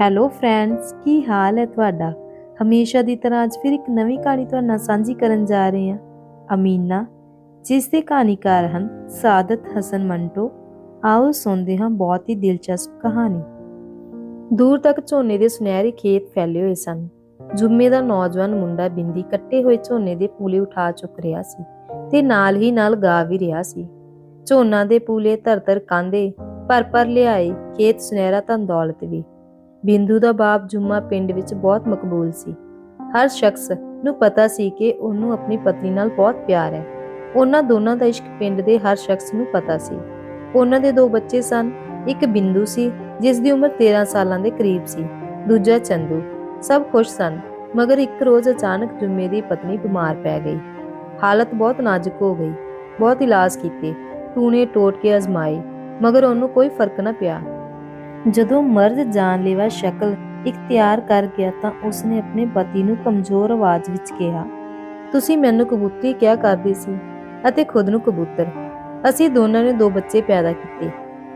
Hello friends ਕੀ ਹਾਲ ਹੈ ਤੁਹਾਡਾ? ਹਮੇਸ਼ਾ ਦੀ ਤਰ੍ਹਾਂ ਅੱਜ ਫਿਰ ਇੱਕ ਨਵੀਂ ਕਹਾਣੀ ਤੁਹਾਡੇ ਨਾਲ ਸਾਂਝੀ ਕਰਨ ਜਾ ਰਹੇ ਹਾਂ। ਅਮੀਨਾ, ਜਿਸ ਦੇ ਕਹਾਣੀਕਾਰ ਹਨ ਸਾਦਤ, ਹਸਨ, ਮੰਟੋ। ਆਓ ਸੁਣਦੇ ਹਾਂ ਬਹੁਤ ਹੀ ਦਿਲਚਸਪ ਕਹਾਣੀ। ਦੂਰ ਤੱਕ ਝੋਨੇ ਦੇ ਸੁਨਹਿਰੇ ਖੇਤ ਫੈਲੇ ਹੋਏ ਸਨ। ਜੁੰਮੇ ਦਾ ਨੌਜਵਾਨ ਮੁੰਡਾ ਬਿੰਦੀ ਕੱਟੇ ਹੋਏ ਝੋਨੇ ਦੇ ਪੂਲੇ ਉਠਾ ਚੁੱਕ ਰਿਹਾ ਸੀ ਤੇ ਨਾਲ ਹੀ ਨਾਲ ਗਾ ਵੀ ਰਿਹਾ ਸੀ। ਝੋਨਾ ਦੇ ਪੂਲੇ ਧਰ-ਧਰ ਕਾਂਦੇ ਪਰ ਪਰ ਲਿਆਏ ਖੇਤ ਸੁਨਹਿਰਾ ਧਨ ਦੌਲਤ ਵੀ। ਬਿੰਦੂ ਦਾ ਬਾਪ ਜੁਮਾ ਪਿੰਡ ਵਿੱਚ ਬਹੁਤ ਮਕਬੂਲ ਸੀ। ਹਰ ਸ਼ਖਸ ਨੂੰ ਪਤਾ ਸੀ ਕਿ ਉਹਨੂੰ ਆਪਣੀ ਪਤਨੀ ਨਾਲ ਬਹੁਤ ਪਿਆਰ ਹੈ। ਉਹਨਾਂ ਦੋਨਾਂ ਦਾ ਇਸ਼ਕ ਪਿੰਡ ਦੇ ਹਰ ਸ਼ਖਸ ਨੂੰ ਪਤਾ ਸੀ। ਉਹਨਾਂ ਦੇ ਦੋ ਬੱਚੇ ਸਨ। ਇੱਕ ਬਿੰਦੂ ਸੀ, ਜਿਸ ਦੀ ਉਮਰ 13 ਸਾਲਾਂ ਦੇ ਕਰੀਬ ਸੀ। ਦੂਜਾ ਚੰਦੂ। ਸਭ ਖੁਸ਼ ਸਨ, ਮਗਰ ਇੱਕ ਰੋਜ਼ ਅਚਾਨਕ ਜੁਮੇ ਦੀ ਪਤਨੀ ਬਿਮਾਰ ਪੈ ਗਈ। ਹਾਲਤ ਬਹੁਤ ਨਾਜ਼ੁਕ ਹੋ ਗਈ। ਬਹੁਤ ਇਲਾਜ ਕੀਤੇ। ਟੂਣੇ ਟੋਟ ਕੇ ਅਜ਼ਮਾਏ। ਮਗਰ ਉਹਨੂੰ ਕੋਈ ਫ਼ਰਕ ਨਾ ਪਿਆ। ਜਦੋਂ ਮਰਦ ਜਾਨਲੇਵਾ ਸ਼ਕਲ ਇਖਤਿਆਰ ਕਰ ਗਿਆ ਤਾਂ ਉਸਨੇ ਆਪਣੇ ਪਤੀ ਨੂੰ ਕਮਜ਼ੋਰ ਆਵਾਜ਼ ਵਿੱਚ ਕਿਹਾ, ਤੁਸੀਂ ਮੈਨੂੰ ਕਬੂਤਰੀ ਕਿਹਾ ਕਰਦੇ ਸੀ? ਅਤੇ ਖੁਦ ਨੂੰ, ਕਬੂਤਰ, ਅਸੀਂ ਦੋਨਾਂ ਨੇ ਦੋ ਬੱਚੇ ਪੈਦਾ ਕੀਤੇ।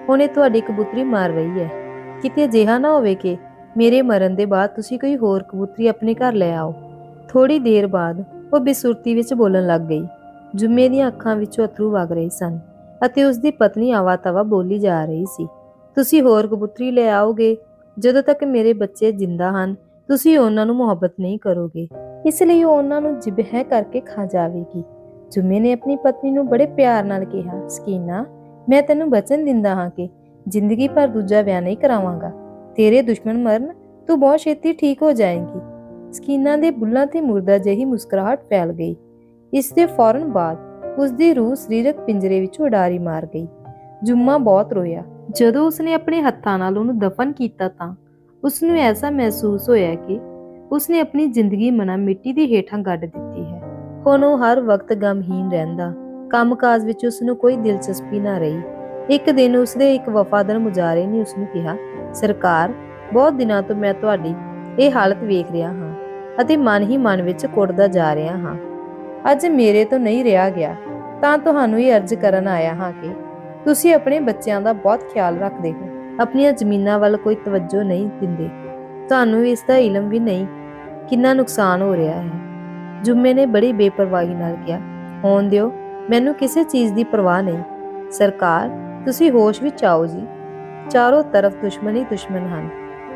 ਹੁਣ ਇਹ ਤੁਹਾਡੀ ਕਬੂਤਰੀ ਮਾਰ ਰਹੀ ਹੈ। ਕਿਤੇ ਅਜਿਹਾ ਨਾ ਹੋਵੇ ਕਿ ਮੇਰੇ ਮਰਨ ਦੇ ਬਾਅਦ ਤੁਸੀਂ ਕੋਈ ਹੋਰ ਕਬੂਤਰੀ ਆਪਣੇ ਘਰ ਲੈ ਆਓ। ਥੋੜੀ ਦੇਰ ਬਾਅਦ ਉਹ ਬੇਸੁਰਤੀ ਵਿੱਚ ਬੋਲਣ ਲੱਗ ਗਈ। ਜੁੰਮੇ ਦੀਆਂ ਅੱਖਾਂ ਵਿੱਚੋਂ ਅਥਰੂ ਵਗ ਰਹੇ ਸਨ ਅਤੇ ਉਸ ਦੀ ਪਤਨੀ ਆਵਾ-ਤਵਾ ਬੋਲੀ ਜਾ ਰਹੀ ਸੀ। ਤੁਸੀਂ ਹੋਰ ਕਬੂਤਰੀ ਲੈ ਆਓਗੇ, ਜਦੋਂ ਤੱਕ ਮੇਰੇ ਬੱਚੇ ਜਿੰਦਾ ਹਨ, ਤੁਸੀਂ ਉਹਨਾਂ ਨੂੰ ਮੁਹੱਬਤ ਨਹੀਂ ਕਰੋਗੇ। ਇਸ ਲਈ ਉਹ ਉਹਨਾਂ ਨੂੰ ਜਿਬਹ ਕਰਕੇ ਖਾ ਜਾਵੇਗੀ। ਜੁਮੇ ਨੇ ਆਪਣੀ ਪਤਨੀ ਨੂੰ ਬੜੇ ਪਿਆਰ ਨਾਲ ਕਿਹਾ, ਸਕੀਨਾ, ਮੈਂ ਤੈਨੂੰ ਬਚਨ ਦਿੰਦਾ ਹਾਂ ਕਿ ਜ਼ਿੰਦਗੀ ਭਰ ਦੂਜਾ ਵਿਆਹ ਨਹੀਂ ਕਰਾਵਾਂਗਾ। ਤੇਰੇ ਦੁਸ਼ਮਣ ਮਰਨ, ਤੂੰ ਬਹੁਤ ਛੇਤੀ ਠੀਕ ਹੋ ਜਾਏਂਗੀ। ਸਕੀਨਾ ਦੇ ਬੁੱਲਾਂ ਤੇ ਮੁਰਦਾ ਜਿਹੀ ਮੁਸਕਰਾਹਟ ਫੈਲ ਗਈ। ਇਸ ਦੇ ਫੌਰਨ ਬਾਅਦ ਉਸ ਦੀ ਰੂਹ ਸਰੀਰਕ ਪਿੰਜਰੇ ਵਿੱਚ ਉਡਾਰੀ ਮਾਰ ਗਈ। ਜੁੰਮਾ ਬਹੁਤ ਰੋਇਆ। ਜਦੋਂ ਉਸਨੇ ਆਪਣੇ ਹੱਥਾਂ ਨਾਲ ਉਹਨੂੰ ਦਫਨ ਕੀਤਾ ਤਾਂ ਉਸ ਨੂੰ ਐਸਾ ਮਹਿਸੂਸ ਹੋਇਆ ਕਿ ਉਸਨੇ ਆਪਣੀ ਜ਼ਿੰਦਗੀ ਮਨਾ ਮਿੱਟੀ ਦੇ ਹੇਠਾਂ ਗੱਡ ਦਿੱਤੀ ਹੈ। ਹੁਣ ਉਹ ਹਰ ਵਕਤ ਗਮਹੀਨ ਰਹਿੰਦਾ। ਕੰਮਕਾਜ ਵਿੱਚ ਉਸ ਨੂੰ ਕੋਈ ਦਿਲਚਸਪੀ ਨਾ ਰਹੀ। ਇੱਕ ਦਿਨ ਉਸਦੇ ਇੱਕ ਵਫਾਦਾਰ ਮੁਜਾਰੇ ਨੇ ਉਸ ਨੂੰ ਕਿਹਾ, ਸਰਕਾਰ, ਬਹੁਤ ਦਿਨਾਂ ਤੋਂ ਮੈਂ ਤੁਹਾਡੀ ਇਹ ਹਾਲਤ ਵੇਖ ਰਿਹਾ ਹਾਂ ਅਤੇ ਮਨ ਹੀ ਮਨ ਵਿੱਚ ਕੁੱਟਦਾ ਜਾ ਰਿਹਾ ਹਾਂ। ਅੱਜ ਮੇਰੇ ਤੋਂ ਨਹੀਂ ਰਿਹਾ ਗਿਆ, ਤਾਂ ਤੁਹਾਨੂੰ ਇਹ ਅਰਜ਼ ਕਰਨ ਆਇਆ ਹਾਂ ਕਿ ਤੁਸੀਂ ਆਪਣੇ ਬੱਚਿਆਂ ਦਾ ਬਹੁਤ ਖਿਆਲ ਰੱਖਦੇ ਹੋ। ਆਪਣੀਆਂ ਜ਼ਮੀਨਾਂ ਵੱਲ ਕੋਈ ਤਵੱਜੋ ਨਹੀਂ ਦਿੰਦੇ। ਤੁਹਾਨੂੰ ਇਸ ਦਾ ਇਲਮ ਵੀ ਨਹੀਂ, ਕਿੰਨਾ ਨੁਕਸਾਨ ਹੋ ਰਿਹਾ ਹੈ। ਜੁਮੇ ਨੇ ਬੜੀ ਬੇਪਰਵਾਹੀ ਨਾਲ ਕਿਹਾ, ਹੋਣ ਦਿਓ, ਮੈਨੂੰ ਕਿਸੇ ਚੀਜ਼ ਦੀ ਪਰਵਾਹ ਨਹੀਂ। ਸਰਕਾਰ, ਤੁਸੀਂ ਹੋਸ਼ ਵਿੱਚ ਆਓ ਜੀ। ਚਾਰੋਂ ਤਰਫ ਦੁਸ਼ਮਣ ਹੀ ਦੁਸ਼ਮਣ ਹਨ।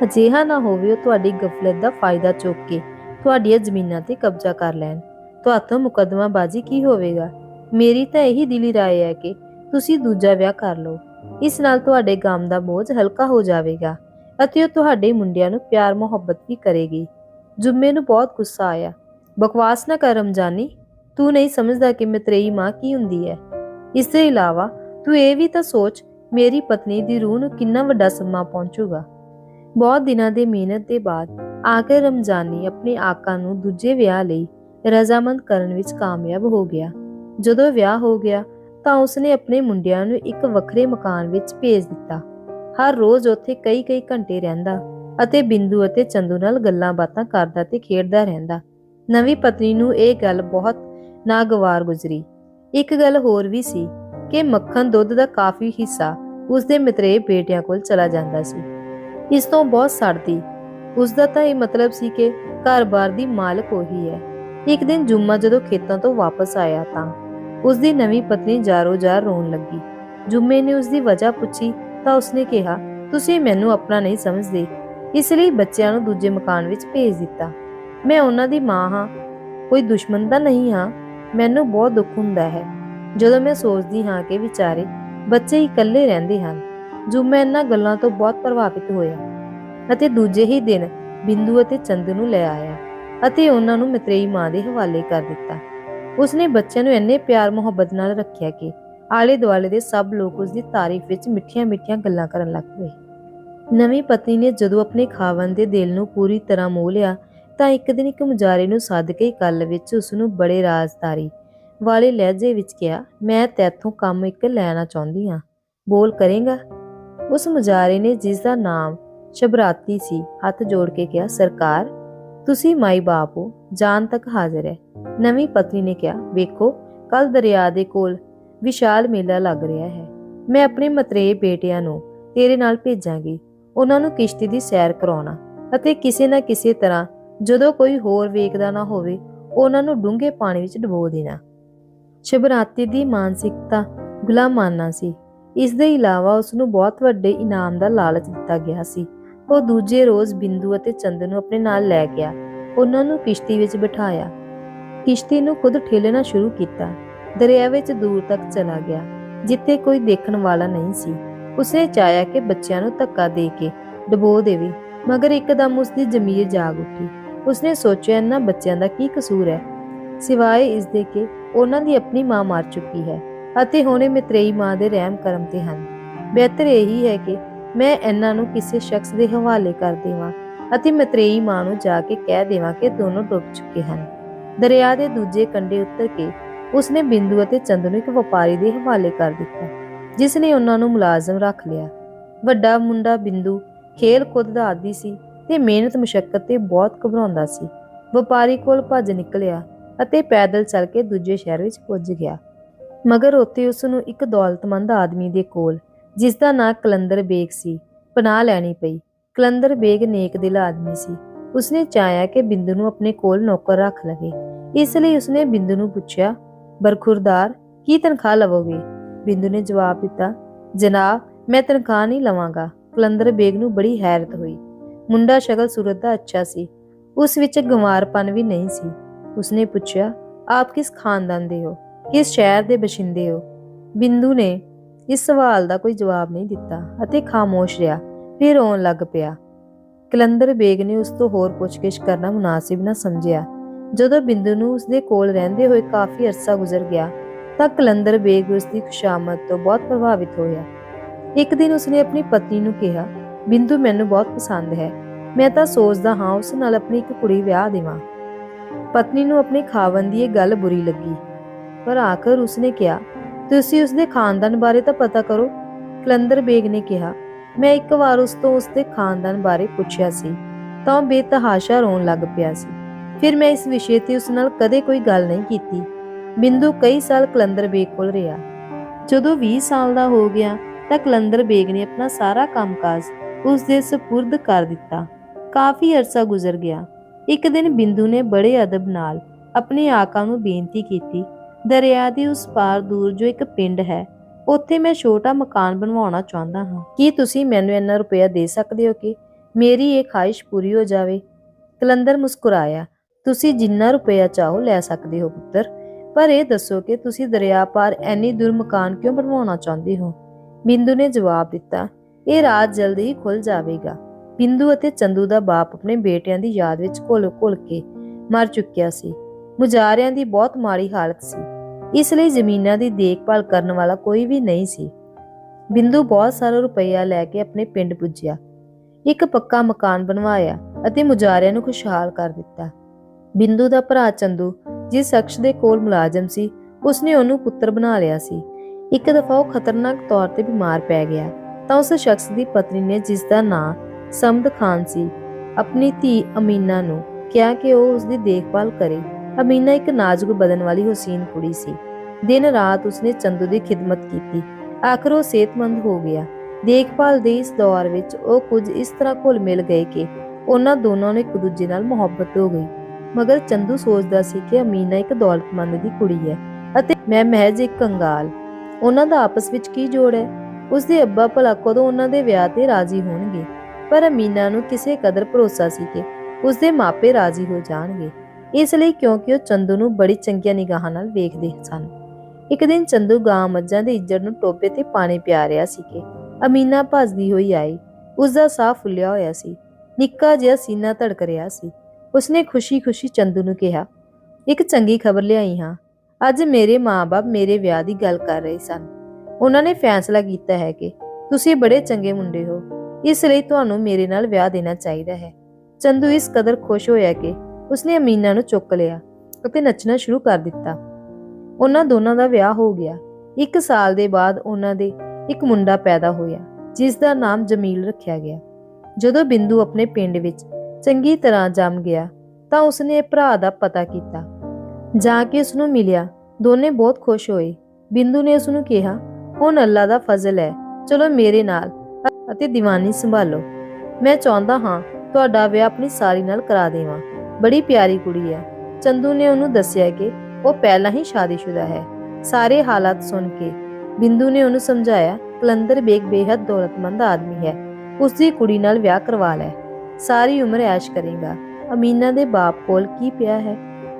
ਅਜਿਹਾ ਨਾ ਹੋਵੇ ਉਹ ਤੁਹਾਡੀ ਗਫਲਤ ਦਾ ਫਾਇਦਾ ਚੁੱਕ ਕੇ ਤੁਹਾਡੀਆਂ ਜ਼ਮੀਨਾਂ ਤੇ ਕਬਜ਼ਾ ਕਰ ਲੈਣ। ਤੁਹਾਤੋਂ ਮੁਕੱਦਮਾਬਾਜ਼ੀ ਕੀ ਹੋਵੇਗਾ? ਮੇਰੀ ਤਾਂ ਇਹੀ ਦਿਲੀ ਰਾਏ ਹੈ ਕਿ ਤੁਸੀਂ ਦੂਜਾ ਵਿਆਹ ਕਰ ਲਓ। ਇਸ ਨਾਲ ਤੁਹਾਡੇ ਗਮ ਦਾ ਬੋਝ ਹਲਕਾ ਹੋ ਜਾਵੇਗਾ ਅਤੇ ਉਹ ਤੁਹਾਡੇ ਮੁੰਡਿਆਂ ਨੂੰ ਪਿਆਰ ਮੁਹੱਬਤ ਵੀ ਕਰੇਗੀ। ਜੁੰਮੇ ਨੂੰ ਬਹੁਤ ਗੁੱਸਾ ਆਇਆ। ਬਕਵਾਸ ਨਾ ਕਰ ਰਮਜਾਨੀ, ਤੂੰ ਨਹੀਂ ਸਮਝਦਾ ਕਿ ਮਤਰੇਈ ਮਾਂ ਕੀ ਹੁੰਦੀ ਹੈ ਇਸ ਤੋਂ ਇਲਾਵਾ ਤੂੰ ਇਹ ਵੀ ਤਾਂ ਸੋਚ, ਮੇਰੀ ਪਤਨੀ ਦੀ ਰੂਹ ਨੂੰ ਕਿੰਨਾ ਵੱਡਾ ਸਮਾਂ ਪਹੁੰਚੂਗਾ। ਬਹੁਤ ਦਿਨਾਂ ਦੇ ਮਿਹਨਤ ਦੇ ਬਾਅਦ ਆਖਿਰ ਰਮਜ਼ਾਨੀ ਆਪਣੇ ਆਕਾ ਨੂੰ ਦੂਜੇ ਵਿਆਹ ਲਈ ਰਜ਼ਾਮੰਦ ਕਰਨ ਵਿੱਚ ਕਾਮਯਾਬ ਹੋ ਗਿਆ। ਜਦੋਂ ਵਿਆਹ ਹੋ ਗਿਆ ਤਾਂ ਉਸਨੇ ਆਪਣੇ ਮੁੰਡਿਆਂ ਨੂੰ ਇੱਕ ਵੱਖਰੇ ਮਕਾਨ ਵਿੱਚ ਭੇਜ ਦਿੱਤਾ। ਹਰ ਰੋਜ਼ ਉੱਥੇ ਕਈ-ਕਈ ਘੰਟੇ ਰਹਿੰਦਾ ਅਤੇ ਬਿੰਦੂ ਅਤੇ ਚੰਦੂ ਨਾਲ ਗੱਲਾਂ ਬਾਤਾਂ ਕਰਦਾ ਤੇ ਖੇਡਦਾ ਰਹਿੰਦਾ। ਨਵੀਂ ਪਤਨੀ ਨੂੰ ਇਹ ਗੱਲ ਬਹੁਤ ਨਾਗਵਾਰ ਗੁਜ਼ਰੀ। ਇੱਕ ਗੱਲ ਹੋਰ ਵੀ ਸੀ ਕਿ ਮੱਖਣ ਦੁੱਧ ਦਾ ਕਾਫੀ ਹਿੱਸਾ ਉਸਦੇ ਮਿੱਤਰੇ ਬੇਟਿਆਂ ਕੋਲ ਚਲਾ ਜਾਂਦਾ ਸੀ। ਇਸ ਤੋਂ ਬਹੁਤ ਸੜਦੀ। ਉਸ ਦਾ ਤਾਂ ਇਹ ਮਤਲਬ ਸੀ ਕਿ ਘਰ-ਬਾਰ ਦੀ ਮਾਲਕ ਉਹੀ ਹੈ। ਇੱਕ ਦਿਨ ਜੁੰਮਾ ਜਦੋਂ ਖੇਤਾਂ ਤੋਂ ਵਾਪਸ ਆਇਆ ਤਾਂ ਉਸ ਦੀ ਨਵੀਂ ਪਤਨੀ ਜਾਰੋ-ਜਾਰ ਰੋਣ ਲੱਗੀ। ਜੁਮੇ ਨੇ ਉਸ ਦੀ ਵਜ੍ਹਾ ਪੁੱਛੀ ਤਾਂ ਉਸਨੇ ਕਿਹਾ, ਤੁਸੀਂ ਮੈਨੂੰ ਆਪਣਾ ਨਹੀਂ ਸਮਝਦੇ। ਇਸ ਲਈ ਬੱਚਿਆਂ ਨੂੰ ਦੂਜੇ ਮਕਾਨ ਵਿੱਚ ਭੇਜ ਦਿੱਤਾ। ਮੈਂ ਉਹਨਾਂ ਦੀ ਮਾਂ ਹਾਂ। ਕੋਈ ਦੁਸ਼ਮਣ ਤਾਂ ਨਹੀਂ ਹਾਂ। ਮੈਨੂੰ ਬਹੁਤ ਦੁੱਖ ਹੁੰਦਾ ਹੈ। ਜਦੋਂ ਮੈਂ ਸੋਚਦੀ ਹਾਂ ਕਿ ਵਿਚਾਰੇ ਬੱਚੇ ਇਕੱਲੇ ਰਹਿੰਦੇ ਹਨ, ਜੁਮਾ ਇਹਨਾਂ ਗੱਲਾਂ ਤੋਂ ਬਹੁਤ ਪ੍ਰਭਾਵਿਤ ਹੋਇਆ ਅਤੇ ਦੂਜੇ ਹੀ ਦਿਨ ਬਿੰਦੂ ਅਤੇ ਚੰਦ ਨੂੰ ਲੈ ਆਇਆ ਅਤੇ ਉਹਨਾਂ ਨੂੰ ਮਤਰੇਈ ਮਾਂ ਦੇ ਹਵਾਲੇ ਕਰ ਦਿੱਤਾ। ਉਸਨੇ ਬੱਚਿਆਂ ਨੂੰ ਇੰਨੇ ਪਿਆਰ ਮੁਹੱਬਤ ਨਾਲ ਰੱਖਿਆ ਕਿ ਆਲੇ ਦੁਆਲੇ ਦੇ ਸਭ ਲੋਕ ਉਸ ਦੀ ਤਾਰੀਫ ਵਿੱਚ ਮਿੱਠੀਆਂ-ਮਿੱਠੀਆਂ ਗੱਲਾਂ ਕਰਨ ਲੱਗ ਪਏ। ਨਵੀਂ ਪਤਨੀ ਨੇ ਜਦੋਂ ਆਪਣੇ ਖਾਵਨ ਦੇ ਦਿਲ ਨੂੰ ਪੂਰੀ ਤਰ੍ਹਾਂ ਮੋਹ ਲਿਆ, ਤਾਂ ਇੱਕ ਦਿਨ ਇੱਕ ਮੁਜਾਰੇ ਨੂੰ ਸੱਦ ਕੇ ਕੱਲ ਵਿੱਚ ਉਸ ਨੂੰ ਬੜੇ ਰਾਜ਼ਦਾਰੀ ਵਾਲੇ ਲਹਿਜੇ ਵਿੱਚ ਕਿਹਾ, ਮੈਂ ਤੇਥੋਂ ਕੰਮ ਇੱਕ ਲੈਣਾ ਚਾਹੁੰਦੀ ਹਾਂ। ਬੋਲ ਕਰੇਗਾ? ਉਸ ਮੁਜਾਰੇ ਨੇ ਜਿਸ ਦਾ ਨਾਮ ਸ਼ਬਰਾਤੀ ਸੀ, ਹੱਥ ਜੋੜ ਕੇ ਕਿਹਾ, ਸਰਕਾਰ, ਤੁਸੀਂ ਮਾਈ ਬਾਪ ਹੋ, ਜਾਨ ਤੱਕ ਹਾਜ਼ਰ ਹੈ। ਨਵੀਂ ਪਤਨੀ ਨੇ ਕਿਹਾ, ਵੇਖੋ ਕੱਲ ਦਰਿਆ ਦੇ ਕੋਲ ਵਿਸ਼ਾਲ ਮੇਲਾ ਲੱਗ ਰਿਹਾ ਹੈ। ਮੈਂ ਆਪਣੇ ਮਤਰੇ ਬੇਟਿਆਂ ਨੂੰ ਤੇਰੇ ਨਾਲ ਭੇਜਾਂਗੀ। ਉਹਨਾਂ ਨੂੰ ਕਿਸ਼ਤੀ ਦੀ ਸੈਰ ਕਰਾਉਣਾ ਅਤੇ ਕਿਸੇ ਨਾ ਕਿਸੇ ਤਰ੍ਹਾਂ ਜਦੋਂ ਕੋਈ ਹੋਰ ਵੇਖਦਾ ਨਾ ਹੋਵੇ, ਉਹਨਾਂ ਨੂੰ ਡੂੰਘੇ ਪਾਣੀ ਵਿੱਚ ਡੁਬੋ ਦੇਣਾ। ਸ਼ਬਰਾਤੀ ਦੀ ਮਾਨਸਿਕਤਾ ਗੁਲਾਮਾਨਾ ਸੀ। ਇਸ ਦੇ ਇਲਾਵਾ ਉਸ ਨੂੰ ਬਹੁਤ ਵੱਡੇ ਇਨਾਮ ਦਾ ਲਾਲਚ ਦਿੱਤਾ ਗਿਆ ਸੀ। ਉਹ ਦੂਜੇ ਰੋਜ਼ ਬਿੰਦੂ ਅਤੇ ਚੰਦ ਨੂੰ ਆਪਣੇ ਨਾਲ ਲੈ ਗਿਆ। ਉਹਨਾਂ ਨੂੰ ਕਿਸ਼ਤੀ ਵਿੱਚ ਬਿਠਾਇਆ। ਕਿਸ਼ਤੀ ਨੂੰ ਖੁਦ ਠੇਲਣਾ ਸ਼ੁਰੂ ਕੀਤਾ। ਦਰਿਆ ਵਿੱਚ ਦੂਰ ਤੱਕ ਚਲਾ ਗਿਆ, ਜਿੱਥੇ ਕੋਈ ਦੇਖਣ ਵਾਲਾ ਨਹੀਂ ਸੀ। ਉਸਨੇ ਚਾਹਿਆ ਕਿ ਬੱਚਿਆਂ ਨੂੰ ਧੱਕਾ ਦੇ ਕੇ ਡਬੋ ਦੇਵੇ, ਮਗਰ ਇੱਕਦਮ ਉਸਦੀ ਜ਼ਮੀਰ ਜਾਗ ਉੱਠੀ। ਉਸਨੇ ਸੋਚਿਆ ਇਹਨਾਂ ਬੱਚਿਆਂ ਦਾ ਕੀ ਕਸੂਰ ਹੈ? ਸਿਵਾਏ ਇਸ ਦੇ ਕਿ ਉਹਨਾਂ ਦੀ ਆਪਣੀ ਮਾਂ ਮਰ ਚੁੱਕੀ ਹੈ, ਅਤੇ ਹੁਣ ਇਹ ਮਤਰੇਈ ਮਾਂ ਦੇ ਰਹਿਮ ਕਰਮ ਤੇ ਹਨ। ਬਿਹਤਰ ਇਹੀ ਹੈ ਕਿ ਮੈਂ ਇਹਨਾਂ ਨੂੰ ਕਿਸੇ ਸ਼ਖਸ ਦੇ ਹਵਾਲੇ ਕਰ ਦੇਵਾਂ, ਅਤੇ ਮਤਰੇਈ ਮਾਂ ਨੂੰ ਜਾ ਕੇ ਕਹਿ ਦੇਵਾਂ ਕਿ ਦੋਨੋਂ ਡੁੱਬ ਚੁੱਕੇ ਹਨ। ਦਰਿਆ ਦੇ ਦੂਜੇ ਕੰਢੇ ਉੱਤਰ ਕੇ ਉਸਨੇ ਬਿੰਦੂ ਅਤੇ ਚੰਦ ਨੂੰ ਇੱਕ ਵਪਾਰੀ ਦੇ ਹਵਾਲੇ ਕਰ ਦਿੱਤਾ, ਜਿਸ ਨੇ ਉਹਨਾਂ ਨੂੰ ਮੁਲਾਜ਼ਮ ਰੱਖ ਲਿਆ। ਵੱਡਾ ਮੁੰਡਾ ਬਿੰਦੂ ਖੇਲ ਕੁੱਦ ਦਾ ਆਦੀ ਸੀ ਤੇ ਮਿਹਨਤ ਮੁਸ਼ਕਲ ਤੇ ਬਹੁਤ ਘਬਰਾਉਂਦਾ ਸੀ। ਵਪਾਰੀ ਕੋਲ ਭੱਜ ਨਿਕਲਿਆ ਅਤੇ ਪੈਦਲ ਚੱਲ ਕੇ ਦੂਜੇ ਸ਼ਹਿਰ ਵਿੱਚ ਪੁੱਜ ਗਿਆ। ਮਗਰ ਉੱਥੇ ਉਸ ਨੂੰ ਇੱਕ ਦੌਲਤਮੰਦ ਆਦਮੀ ਦੇ ਕੋਲ ਜਿਸ ਦਾ ਨਾਂ ਕਲੰਦਰ ਬੇਗ ਸੀ, ਪਨਾਹ ਲੈਣੀ ਪਈ। ਕਲੰਦਰ ਬੇਗ ਨੇਕ ਦਿਲ ਆਦਮੀ ਸੀ। ਉਸਨੇ ਚਾਹਿਆ ਕਿ ਬਿੰਦੂ ਨੂੰ ਆਪਣੇ ਕੋਲ ਨੌਕਰ ਰੱਖ ਲਵੇ। ਇਸ ਲਈ ਉਸਨੇ ਬਿੰਦੂ ਨੂੰ ਪੁੱਛਿਆ, ਬਰਖੁਰਦਾਰ, ਕੀ ਤਨਖਾਹ ਲਵੋਗੇ? ਬਿੰਦੂ ਨੇ ਜਵਾਬ ਦਿੱਤਾ, ਜਨਾਬ, ਮੈਂ ਤਨਖਾਹ ਨਹੀਂ ਲਵਾਂਗਾ। ਕਲੰਦਰ ਬੇਗ ਨੂੰ ਬੜੀ ਹੈਰਤ ਹੋਈ। ਮੁੰਡਾ ਸ਼ਕਲ ਸੂਰਤ ਦਾ ਅੱਛਾ ਸੀ। ਉਸ ਵਿੱਚ ਗੰਵਾਰਪਨ ਵੀ ਨਹੀਂ ਸੀ। ਉਸਨੇ ਪੁੱਛਿਆ, ਆਪ ਕਿਸ ਖਾਨਦਾਨ ਦੇ ਹੋ? ਕਿਸ ਸ਼ਹਿਰ ਦੇ ਬਸ਼ਿੰਦੇ ਹੋ? ਬਿੰਦੂ ਨੇ ਇਸ ਸਵਾਲ ਦਾ ਕੋਈ ਜਵਾਬ ਨਹੀਂ ਦਿੱਤਾ ਅਤੇ ਖਾਮੋਸ਼ ਰਿਹਾ। ਫਿਰ ਰੋਣ ਲੱਗ ਪਿਆ। ਕਲੰਦਰ ਬੇਗ ਨੇ ਉਸ ਤੋਂ ਹੋਰ ਪੁੱਛਗਿੱਛ ਕਰਨਾ ਮੁਨਾਸਿਬ ਨਾ ਸਮਝਿਆ। ਜਦੋਂ ਬਿੰਦੂ ਨੂੰ ਉਸ ਦੇ ਕੋਲ ਰਹਿੰਦੇ ਹੋਏ ਕਾਫੀ ਅਰਸਾ ਗੁਜ਼ਰ ਗਿਆ, ਤਾਂ ਕਲੰਦਰ ਬੇਗ ਉਸ ਦੀ ਖੁਸ਼ਾਮਦ ਤੋਂ ਬਹੁਤ ਪ੍ਰਭਾਵਿਤ ਹੋਇਆ। ਇੱਕ ਦਿਨ ਉਸਨੇ ਆਪਣੀ ਪਤਨੀ ਨੂੰ ਕਿਹਾ, ਬਿੰਦੂ, ਮੈਨੂੰ ਬਹੁਤ ਪਸੰਦ ਹੈ। ਮੈਂ ਤਾਂ ਸੋਚਦਾ ਹਾਂ ਉਸ ਨਾਲ ਆਪਣੀ ਇੱਕ ਕੁੜੀ ਵਿਆਹ ਦੇਵਾਂ। ਪਤਨੀ ਨੂੰ ਆਪਣੇ ਖਾਵਨ ਦੀ ਇਹ ਗੱਲ ਬੁਰੀ ਲੱਗੀ। ਪਰ ਆਖਰ ਉਸਨੇ ਕਿਹਾ, ਤੁਸੀਂ ਉਸਦੇ ਖਾਨਦਾਨ ਬਾਰੇ ਤਾਂ ਪਤਾ ਕਰੋ। ਕਲੰਦਰ ਬੇਗ ਨੇ ਕਿਹਾ ਮੈਂ ਇੱਕ ਵਾਰ ਉਸ ਤੋਂ ਉਸਦੇ ਖਾਨਦਾਨ ਬਾਰੇ ਪੁੱਛਿਆ ਸੀ, ਤਾਂ ਉਹ ਬੇਤਹਾਸ਼ਾ ਰੋਣ ਲੱਗ ਪਿਆ ਸੀ। ਫਿਰ ਮੈਂ ਇਸ ਵਿਸ਼ੇ ਤੇ ਉਸ ਨਾਲ ਕਦੇ ਕੋਈ ਗੱਲ ਨਹੀਂ ਕੀਤੀ। ਬਿੰਦੂ ਕਈ ਸਾਲ ਕਲੰਦਰ ਬੇਗ ਕੋਲ ਰਿਹਾ। ਜਦੋਂ 20 ਸਾਲ ਦਾ ਹੋ ਗਿਆ, ਤਾਂ ਕਲੰਦਰ ਬੇਗ ਨੇ ਆਪਣਾ ਸਾਰਾ ਕੰਮਕਾਜ ਉਸ ਦੇ ਸਪੁਰਦ ਕਰ ਦਿੱਤਾ। ਕਾਫੀ ਅਰਸਾ ਗੁਜ਼ਰ ਗਿਆ। ਇੱਕ ਦਿਨ ਬਿੰਦੂ ਨੇ ਬੜੇ ਅਦਬ ਨਾਲ ਆਪਣੇ ਆਕਾ ਨੂੰ ਬੇਨਤੀ ਕੀਤੀ, ਦਰਿਆ ਦੇ ਉਸ ਪਾਰ ਦੂਰ ਜੋ ਇੱਕ ਪਿੰਡ ਹੈ ਉੱਥੇ ਮੈਂ ਛੋਟਾ ਮਕਾਨ ਬਣਵਾਉਣਾ ਚਾਹੁੰਦਾ ਹਾਂ। ਕੀ ਤੁਸੀਂ ਮੈਨੂੰ ਇੰਨਾ ਰੁਪਇਆ ਦੇ ਸਕਦੇ ਹੋ ਕਿ ਮੇਰੀ ਇਹ ਖਾਹਿਸ਼ ਪੂਰੀ ਹੋ ਜਾਵੇ? ਕਲੰਦਰ ਮੁਸਕਰਾਇਆ। ਤੁਸੀਂ ਜਿੰਨਾ ਰੁਪਇਆ ਚਾਹੋ ਲੈ ਸਕਦੇ ਹੋ, ਪੁੱਤਰ। ਪਰ ਇਹ ਦੱਸੋ ਕਿ ਤੁਸੀਂ ਦਰਿਆ ਪਾਰ ਐਨੀ ਦੂਰ ਮਕਾਨ ਕਿਉਂ ਬਣਵਾਉਣਾ ਚਾਹੁੰਦੇ ਹੋ? ਬਿੰਦੂ ਨੇ ਜਵਾਬ ਦਿੱਤਾ, ਇਹ ਰਾਤ ਜਲਦੀ ਹੀ ਖੁੱਲ ਜਾਵੇਗਾ। ਬਿੰਦੂ ਅਤੇ ਚੰਦੂ ਦਾ ਬਾਪ ਆਪਣੇ ਬੇਟਿਆਂ ਦੀ ਯਾਦ ਵਿੱਚ ਘੁਲ-ਘੁਲ ਕੇ ਮਰ ਚੁੱਕਿਆ ਸੀ। ਮੁਜਾਰਿਆਂ ਦੀ ਬਹੁਤ ਮਾੜੀ ਹਾਲਤ ਸੀ। ਇਸ ਲਈ ਜ਼ਮੀਨਾਂ ਦੀ ਦੇਖਭਾਲ ਕਰਨ ਵਾਲਾ ਕੋਈ ਵੀ ਨਹੀਂ ਸੀ। ਬਿੰਦੂ ਬਹੁਤ ਸਾਰਾ ਰੁਪਈਆ ਲੈ ਕੇ ਆਪਣੇ ਪਿੰਡ ਪੁੱਜਿਆ। ਇੱਕ ਪੱਕਾ ਮਕਾਨ ਬਣਵਾਇਆ ਅਤੇ ਮੁਜਾਰਿਆਂ ਨੂੰ ਖੁਸ਼ਹਾਲ ਕਰ ਦਿੱਤਾ। ਬਿੰਦੂ ਦਾ ਭਰਾ ਚੰਦੂ, ਜਿਸ ਸ਼ਖਸ ਦੇ ਕੋਲ ਮੁਲਾਜ਼ਮ ਸੀ, ਉਸਨੇ ਉਹਨੂੰ ਪੁੱਤਰ ਬਣਾ ਲਿਆ ਸੀ। ਇੱਕ ਦਫਾ ਉਹ ਖਤਰਨਾਕ ਤੌਰ ਤੇ ਬਿਮਾਰ ਪੈ ਗਿਆ, ਤਾਂ ਉਸ ਸ਼ਖਸ ਦੀ ਪਤਨੀ ਨੇ ਜਿਸ ਦਾ ਨਾਂ ਸਮਦ ਖਾਨ ਸੀ, ਆਪਣੀ ਧੀ ਅਮੀਨਾ ਨੂੰ ਕਿਹਾ ਕਿ ਉਹ ਉਸ ਦੀ ਦੇਖਭਾਲ ਕਰੇ। ਅਮੀਨਾ ਇੱਕ ਨਾਜ਼ੁਕ ਬਦਨ ਵਾਲੀ ਹੁਸੀਨ ਕੁੜੀ ਸੀ। ਦਿਨ ਰਾਤ ਉਸਨੇ ਚੰਦੂ ਦੀ ਖਿਦਮਤ ਕੀਤੀ। ਆਖਰ ਉਹ ਸਿਹਤਮੰਦ ਹੋ ਗਿਆ। ਦੇਖਭਾਲ ਦੇ ਇਸ ਦੌਰ ਵਿੱਚ ਉਹ ਕੁਝ ਇਸ ਤਰ੍ਹਾਂ ਘੁਲ ਮਿਲ ਗਏ ਕਿ ਉਹਨਾਂ ਦੋਨਾਂ ਨੂੰ ਇੱਕ ਦੂਜੇ ਨਾਲ ਮੁਹੱਬਤ ਹੋ ਗਈ। ਮਗਰ ਚੰਦੂ ਸੋਚਦਾ ਸੀ ਕਿ ਅਮੀਨਾ ਇੱਕ ਦੌਲਤਮੰਦ ਦੀ ਕੁੜੀ ਹੈ ਅਤੇ ਮੈਂ ਮਹਿਜ ਇੱਕ ਕੰਗਾਲ। ਉਹਨਾਂ ਦਾ ਆਪਸ ਵਿੱਚ ਕੀ ਜੋੜ ਹੈ? ਉਸਦੇ ਅੱਬਾ ਭਲਾ ਕਦੋਂ ਉਹਨਾਂ ਦੇ ਵਿਆਹ ਤੇ ਰਾਜ਼ੀ ਹੋਣਗੇ? ਪਰ ਅਮੀਨਾ ਨੂੰ ਕਿਸੇ ਕਦਰ ਭਰੋਸਾ ਸੀ ਕਿ ਉਸਦੇ ਮਾਪੇ ਰਾਜ਼ੀ ਹੋ ਜਾਣਗੇ। ਇਸ ਲਈ ਕਿਉਂਕਿ ਉਹ ਚੰਦੂ ਨੂੰ ਬੜੀ ਚੰਗੀਆਂ ਨਿਗਾਹਾਂ ਨਾਲ ਵੇਖਦੇ ਸਨ। ਇੱਕ ਦਿਨ ਚੰਦੂ ਗਾਂ ਮੱਝਾਂ ਦੇ ਇੱਜੜ ਨੂੰ ਟੋਪੇ ਤੇ ਪਾਣੀ ਪਿਆ ਰਿਹਾ ਸੀ ਕਿ ਅਮੀਨਾ ਭੱਜਦੀ ਹੋਈ ਆਈ। ਉਸ ਦਾ ਸਾਹ ਫੁੱਲਿਆ ਹੋਇਆ ਸੀ। ਨਿੱਕਾ ਜਿਹਾ ਸੀਨਾ ਧੜਕ ਰਿਹਾ ਸੀ। ਉਸਨੇ ਖੁਸ਼ੀ-ਖੁਸ਼ੀ ਚੰਦੂ ਨੂੰ ਕਿਹਾ, ਇੱਕ ਚੰਗੀ ਖਬਰ ਲਿਆਈ ਹਾਂ। ਅੱਜ ਮੇਰੇ ਮਾਪੇ ਮੇਰੇ ਵਿਆਹ ਦੀ ਗੱਲ ਕਰ ਰਹੇ ਸਨ। ਉਹਨਾਂ ਨੇ ਫੈਸਲਾ ਕੀਤਾ ਹੈ ਕਿ ਤੁਸੀਂ ਬੜੇ ਚੰਗੇ ਮੁੰਡੇ ਹੋ। ਇਸ ਲਈ ਤੁਹਾਨੂੰ ਮੇਰੇ ਨਾਲ ਵਿਆਹ ਦੇਣਾ ਚਾਹੀਦਾ ਹੈ। ਚੰਦੂ ਇਸ ਕਦਰ ਖੁਸ਼ ਹੋਇਆ ਕਿ ਉਸਨੇ ਅਮੀਨਾ ਨੂੰ ਚੁੱਕ ਲਿਆ ਅਤੇ ਨੱਚਣਾ ਸ਼ੁਰੂ ਕਰ ਦਿੱਤਾ। ਉਹਨਾਂ ਦੋਨਾਂ ਦਾ ਵਿਆਹ ਹੋ ਗਿਆ। ਇੱਕ ਸਾਲ ਦੇ ਬਾਅਦ ਉਹਨਾਂ ਦੇ ਇੱਕ ਮੁੰਡਾ ਪੈਦਾ ਹੋਇਆ, ਜਿਸ ਦਾ ਨਾਮ ਜਮੀਲ ਰੱਖਿਆ ਗਿਆ। ਜਦੋਂ ਬਿੰਦੂ ਆਪਣੇ ਪਿੰਡ ਵਿੱਚ ਚੰਗੀ ਤਰ੍ਹਾਂ ਜੰਮ ਗਿਆ, ਤਾਂ ਉਸਨੇ ਭਰਾ ਦਾ ਪਤਾ ਕੀਤਾ। ਜਾ ਕੇ ਉਸ ਨੂੰ ਮਿਲਿਆ। ਦੋਨੇ ਬਹੁਤ ਖੁਸ਼ ਹੋਏ। ਬਿੰਦੂ ਨੇ ਉਸ ਨੂੰ ਕਿਹਾ ਹੁਣ ਅੱਲਾ ਦਾ ਫਜ਼ਲ ਹੈ। ਚਲੋ ਮੇਰੇ ਨਾਲ ਅਤੇ ਦੀਵਾਨੀ ਸੰਭਾਲੋ। ਮੈਂ ਚਾਹੁੰਦਾ ਹਾਂ ਤੁਹਾਡਾ ਵਿਆਹ ਆਪਣੀ ਸਾਰੀ ਨਾਲ ਕਰਾ ਦੇਵਾਂ। ਬੜੀ ਪਿਆਰੀ ਕੁੜੀ ਹੈ। ਚੰਦੂ ਨੇ ਉਹਨੂੰ ਦੱਸਿਆ ਕਿ ਉਹ ਪਹਿਲਾਂ ਹੀ ਸ਼ਾਦੀशुदा ਹੈ। ਸਾਰੇ ਹਾਲਾਤ ਸੁਣ ਕੇ ਬਿੰਦੂ ਨੇ ਉਹਨੂੰ ਸਮਝਾਇਆ ਕਲੰਦਰ ਬੇਗ ਬੇਹੱਦ ਦੌਲਤਮੰਦ ਆਦਮੀ ਹੈ। ਉਸ ਦੀ ਕੁੜੀ ਨਾਲ ਵਿਆਹ ਕਰਵਾ ਲੈ। ਸਾਰੀ ਉਮਰ ਐਸ਼ ਕਰੇਗਾ। ਅਮੀਨਾ ਦੇ ਬਾਪ ਕੋਲ ਕੀ ਪਿਆ ਹੈ?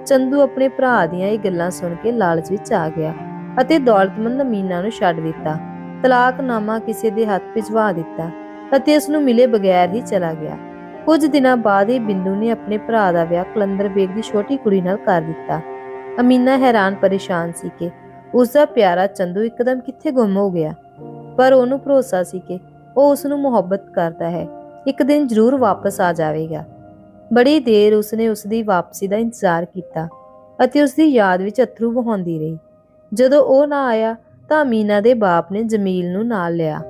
ਚੰਦੂ ਆਪਣੇ ਭਰਾ ਦੀਆਂ ਇਹ ਗੱਲਾਂ ਸੁਣ ਕੇ ਲਾਲਚ ਵਿੱਚ ਆ ਗਿਆ ਅਤੇ ਦੌਲਤਮੰਦ ਅਮੀਨਾ ਨੂੰ ਛੱਡ ਦਿੱਤਾ। ਤਲਾਕਨਾਮਾ ਕਿਸੇ ਦੇ ਹੱਥ ਭਿਜਵਾ ਦਿੱਤਾ ਅਤੇ ਉਸ ਨੂੰ ਮਿਲੇ ਬਗੈਰ ਹੀ ਚਲਾ ਗਿਆ। ਕੁਝ ਦਿਨਾਂ ਬਾਅਦ ਹੀ ਬਿੰਦੂ ਨੇ ਆਪਣੇ ਭਰਾ ਦਾ ਵਿਆਹ ਕਲੰਦਰ ਬੇਗ ਦੀ ਛੋਟੀ ਕੁੜੀ ਨਾਲ ਕਰ ਦਿੱਤਾ। ਅਮੀਨਾ ਹੈਰਾਨ ਪਰੇਸ਼ਾਨ ਸੀ ਕਿ ਉਸ ਦਾ ਪਿਆਰਾ ਚੰਦੂ ਇੱਕਦਮ ਕਿੱਥੇ ਗੁੰਮ ਹੋ ਗਿਆ। ਪਰ ਉਹਨੂੰ ਭਰੋਸਾ ਸੀ ਕਿ ਉਹ ਉਸ ਨੂੰ ਮੁਹੱਬਤ ਕਰਦਾ ਹੈ। ਇੱਕ ਦਿਨ ਜ਼ਰੂਰ ਵਾਪਸ ਆ ਜਾਵੇਗਾ। ਬੜੀ ਦੇਰ ਉਸਨੇ ਉਸ ਦੀ ਵਾਪਸੀ ਦਾ ਇੰਤਜ਼ਾਰ ਕੀਤਾ ਅਤੇ ਉਸ ਦੀ ਯਾਦ ਵਿੱਚ ਅਥਰੂ ਵਹਾਉਂਦੀ ਰਹੀ। ਜਦੋਂ ਉਹ ਨਾ ਆਇਆ ਤਾਂ ਅਮੀਨਾ ਦੇ ਬਾਪ ਨੇ ਜਮੀਲ ਨੂੰ ਨਾਲ ਲਿਆ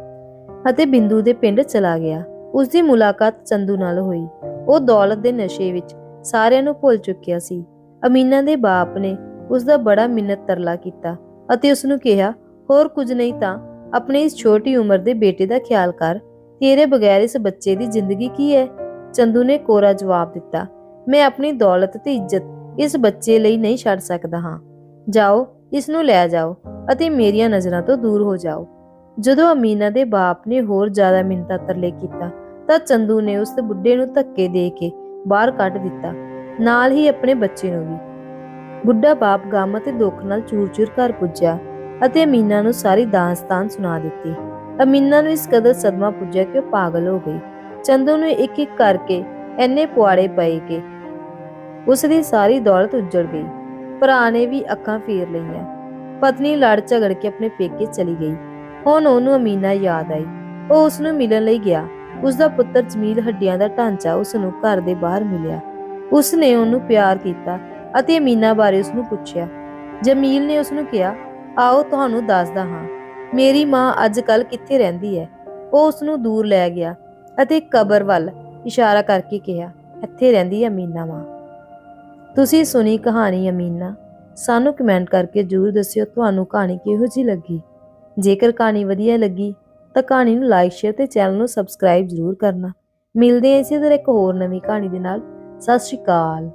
ਅਤੇ ਬਿੰਦੂ ਦੇ ਪਿੰਡ ਚਲਾ ਗਿਆ। ਉਸ ਦੀ ਮੁਲਾਕਾਤ ਚੰਦੂ ਨਾਲ ਹੋਈ। ਉਹ ਦੌਲਤ ਦੇ ਨਸ਼ੇ ਵਿੱਚ ਸਾਰਿਆਂ ਨੂੰ ਭੁੱਲ ਚੁੱਕਿਆ ਸੀ। ਅਮੀਨਾ ਦੇ ਬਾਪ ਨੇ ਉਸ ਦਾ ਬੜਾ ਮਿੰਨਤ ਤਰਲਾ ਕੀਤਾ ਅਤੇ ਉਸ ਨੂੰ ਕਿਹਾ, ਹੋਰ ਕੁਝ ਨਹੀਂ ਤਾਂ ਆਪਣੀ ਇਸ ਛੋਟੀ ਉਮਰ ਦੇ ਬੇਟੇ ਦਾ ਖਿਆਲ ਕਰ। ਤੇਰੇ ਬਗੈਰ ਇਸ ਬੱਚੇ ਦੀ ਜ਼ਿੰਦਗੀ ਕੀ ਹੈ? ਚੰਦੂ ਨੇ ਕੋਰਾ ਜਵਾਬ ਦਿੱਤਾ, ਮੈਂ ਆਪਣੀ ਦੌਲਤ ਤੇ ਇੱਜ਼ਤ ਇਸ ਬੱਚੇ ਲਈ ਨਹੀਂ ਛੱਡ ਸਕਦਾ ਹਾਂ। ਜਾਓ ਇਸ ਨੂੰ ਲੈ ਜਾਓ ਅਤੇ ਮੇਰੀਆਂ ਨਜ਼ਰਾਂ ਤੋਂ ਦੂਰ ਹੋ ਜਾਓ। ਜਦੋਂ ਅਮੀਨਾ ਦੇ ਬਾਪ ਨੇ ਹੋਰ ਜ਼ਿਆਦਾ ਮਿੰਤਾ ਤਰਲੇ ਕੀਤਾ ਤਾਂ ਚੰਦੂ ਨੇ ਉਸ ਬੁੱਢੇ ਨੂੰ ਧੱਕੇ ਦੇ ਕੇ ਬਾਹਰ ਕੱਢ ਦਿੱਤਾ। ਨਾਲ ਹੀ ਆਪਣੇ ਬੱਚੇ ਨੂੰ ਵੀ। ਬੁੱਢਾ ਬਾਪ ਗਮ ਅਤੇ ਦੁੱਖ ਨਾਲ ਚੂਰ-ਚੂਰ ਘਰ ਪੁੱਜਿਆ ਅਤੇ ਅਮੀਨਾ ਨੂੰ ਸਾਰੀ ਦਾਸਤਾਨ ਸੁਣਾ ਦਿੱਤੀ। ਅਮੀਨਾ ਨੂੰ ਇਸ ਕਦਰ ਸਦਮਾ ਪੁੱਜਿਆ ਕਿ ਉਹ ਪਾਗਲ ਹੋ ਗਈ। ਚੰਦੂ ਨੂੰ ਇੱਕ ਇੱਕ ਕਰਕੇ ਐਨੇ ਪੁਆੜੇ ਪਏ ਕਿ ਉਸ ਦੀ ਸਾਰੀ ਦੌਲਤ ਉੱਜੜ ਗਈ। ਭਰਾ ਨੇ ਵੀ ਅੱਖਾਂ ਫੇਰ ਲਈਆਂ। ਪਤਨੀ ਲੜ ਝਗੜ ਕੇ ਆਪਣੇ ਪੇਕੇ ਚਲੀ ਗਈ। ਹੁਣ ਉਹਨੂੰ ਅਮੀਨਾ ਯਾਦ ਆਈ। ਉਹ ਉਸ ਨੂੰ ਮਿਲਣ ਲਈ ਗਿਆ। ਉਸ ਦਾ ਪੁੱਤਰ ਜਮੀਲ ਹੱਡੀਆਂ ਦਾ ਢਾਂਚਾ ਉਸ ਨੂੰ ਘਰ ਦੇ ਬਾਹਰ ਮਿਲਿਆ। ਉਸ ਨੇ ਉਹਨੂੰ ਪਿਆਰ ਕੀਤਾ ਅਤੇ ਅਮੀਨਾ ਬਾਰੇ ਉਸ ਨੂੰ ਪੁੱਛਿਆ। ਜਮੀਲ ਨੇ ਉਸ ਨੂੰ ਕਿਹਾ, ਆਓ ਤੁਹਾਨੂੰ ਦੱਸਦਾ ਹਾਂ, ਮੇਰੀ ਮਾਂ ਅੱਜ ਕੱਲ ਕਿੱਥੇ ਰਹਿੰਦੀ ਹੈ? ਉਹ ਉਸ ਨੂੰ ਦੂਰ ਲੈ ਗਿਆ ਅਤੇ ਕਬਰ ਵੱਲ ਇਸ਼ਾਰਾ ਕਰਕੇ ਕਿਹਾ, ਇੱਥੇ ਰਹਿੰਦੀ ਹੈ ਅਮੀਨਾ ਮਾਂ। ਤੁਸੀਂ ਸੁਣੀ ਕਹਾਣੀ ਅਮੀਨਾ? ਸਾਨੂੰ ਕਮੈਂਟ ਕਰਕੇ ਜਰੂਰ ਦੱਸਿਓ ਤੁਹਾਨੂੰ ਕਹਾਣੀ ਕਿਹੋ ਜਿਹੀ ਲੱਗੀ। ਜੇਕਰ ਕਹਾਣੀ ਵਧੀਆ ਲੱਗੀ, ਤਾਂ ਕਹਾਣੀ ਨੂੰ ਲਾਈਕ, ਸ਼ੇਅਰ ਤੇ ਚੈਨਲ ਨੂੰ ਸਬਸਕ੍ਰਾਈਬ ਜਰੂਰ ਕਰਨਾ। ਮਿਲਦੇ ਹਾਂ ਇਸੇ ਤਰ੍ਹਾਂ ਇੱਕ ਹੋਰ ਨਵੀਂ ਕਹਾਣੀ ਦੇ ਨਾਲ। ਸਤਿ ਸ਼੍ਰੀ ਅਕਾਲ।